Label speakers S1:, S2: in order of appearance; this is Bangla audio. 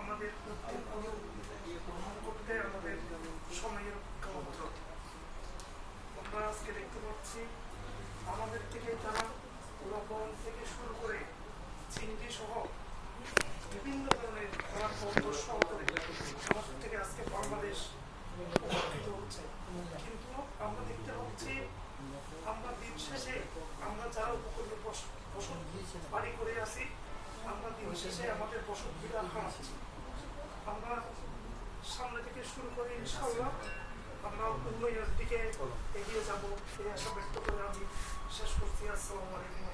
S1: আমাদের করতে আমাদের আমরা আজকে দেখতে পাচ্ছি আমাদের থেকে তারা থেকে শুরু করে সহ বিভিন্ন ধরনের তারা পণ্য সহকারে আমাদের থেকে আজকে বাংলাদেশ উপকৃত হচ্ছে কিন্তু আমরা দেখতে পাচ্ছি আমরা দিন শেষে আমরা যারা উপকূলে বস- বসত বাড়ি করে আছি আমরা দিন শেষে আমাদের বসত বিড়াল হারাচ্ছি আমরা সামনে থেকে শুরু করে ইনশাল্লাহ আমরা উন্নয়নের দিকে এগিয়ে যাব, এই আশা ব্যক্ত করে আমি শেষ করছি। আসসালামু আলাইকুম।